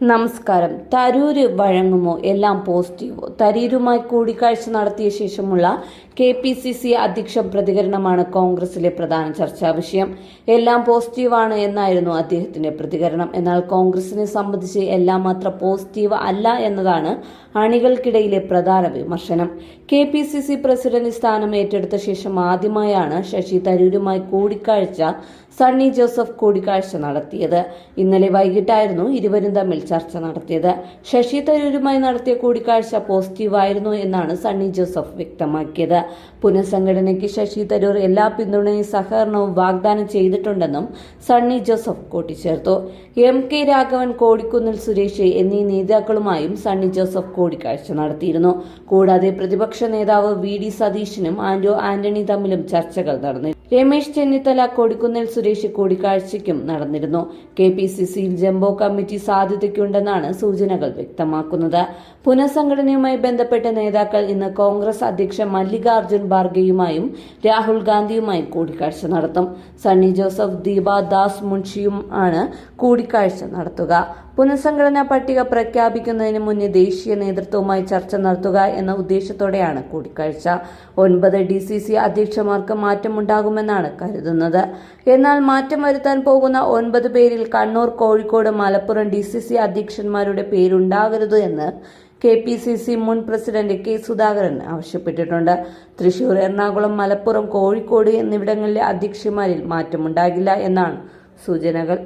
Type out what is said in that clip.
നമസ്കാരം. തരൂര് വഴങ്ങുമോ? എല്ലാം പോസിറ്റീവ്? തരൂരുമായി കൂടിക്കാഴ്ച നടത്തിയ ശേഷമുള്ള കെ പി സി സി അധ്യക്ഷ പ്രതികരണമാണ് കോൺഗ്രസിലെ പ്രധാന ചർച്ചാ വിഷയം. എല്ലാം പോസിറ്റീവാണ് എന്നായിരുന്നു അദ്ദേഹത്തിന്റെ പ്രതികരണം. എന്നാൽ കോൺഗ്രസിനെ സംബന്ധിച്ച് എല്ലാം മാത്രം പോസിറ്റീവ് അല്ല എന്നതാണ് അണികൾക്കിടയിലെ പ്രധാന വിമർശനം. K P C C president സ്ഥാനം ഏറ്റെടുത്ത ശേഷം ആദ്യമായാണ് ശശി തരൂരുമായി കൂടിക്കാഴ്ച സണ്ണി ജോസഫ് കൂടിക്കാഴ്ച നടത്തിയത്. ഇന്നലെ വൈകിട്ടായിരുന്നു ഇരുവരും തമ്മിൽ ചർച്ച നടത്തിയത്. ശശി തരൂരുമായി നടത്തിയ കൂടിക്കാഴ്ച പോസിറ്റീവായിരുന്നു എന്നാണ് സണ്ണി ജോസഫ് വ്യക്തമാക്കിയത്. പുനഃസംഘടനയ്ക്ക് ശശി തരൂർ എല്ലാ പിന്തുണയും സഹകരണവും വാഗ്ദാനം ചെയ്തിട്ടുണ്ടെന്നും സണ്ണി ജോസഫ് കൂട്ടിച്ചേർത്തു. എം കെ രാഘവൻ കോടിക്കുന്നിൽ സുരേഷ് എന്നീ നേതാക്കളുമായും സണ്ണി ജോസഫ് കൂടിക്കാഴ്ച നടത്തിയിരുന്നു. കൂടാതെ പ്രതിപക്ഷ നേതാവ് വി ഡി സതീശനും ആന്റോ ആന്റണി തമ്മിലും ചർച്ചകൾ നടന്നു രമേശ് ചെന്നിത്തല കൊടിക്കുന്നിൽ സുരേഷ് കൂടിക്കാഴ്ചയ്ക്കും നടന്നിരുന്നു. കെ പി സി സിയിൽ ജംബോ കമ്മിറ്റി സാധ്യതയ്ക്കുണ്ടെന്നാണ് സൂചനകൾ വ്യക്തമാക്കുന്നത്. പുനഃസംഘടനയുമായി ബന്ധപ്പെട്ട നേതാക്കൾ ഇന്ന് കോൺഗ്രസ് അധ്യക്ഷ മല്ലികാർജുൻ ഖാർഗെയുമായും രാഹുൽ ഗാന്ധിയുമായും കൂടിക്കാഴ്ച നടത്തും. സണ്ണി ജോസഫ് ദീപ ദാസ് മുൻഷിയും ആണ് കൂടിക്കാഴ്ച നടത്തുക. പുനഃസംഘടനാ പട്ടിക പ്രഖ്യാപിക്കുന്നതിന് മുന്നേ ദേശീയ നേതൃത്വവുമായി ചർച്ച നടത്തുക എന്ന ഉദ്ദേശത്തോടെയാണ് കൂടിക്കാഴ്ച. ഒൻപത് ഡി സി സി അധ്യക്ഷന്മാർക്ക് മാറ്റമുണ്ടാകുമെന്നാണ് കരുതുന്നത്. എന്നാൽ മാറ്റം വരുത്താൻ പോകുന്ന ഒൻപത് പേരിൽ Kannur Kozhikode Malappuram D C C അധ്യക്ഷന്മാരുടെ പേരുണ്ടാകരുത് എന്ന് കെ പി സി സി മുൻ പ്രസിഡന്റ് കെ സുധാകരൻ ആവശ്യപ്പെട്ടിട്ടുണ്ട്. തൃശൂർ എറണാകുളം മലപ്പുറം കോഴിക്കോട് എന്നിവിടങ്ങളിലെ അധ്യക്ഷന്മാരിൽ മാറ്റമുണ്ടാകില്ല എന്നാണ് സൂചനകൾ.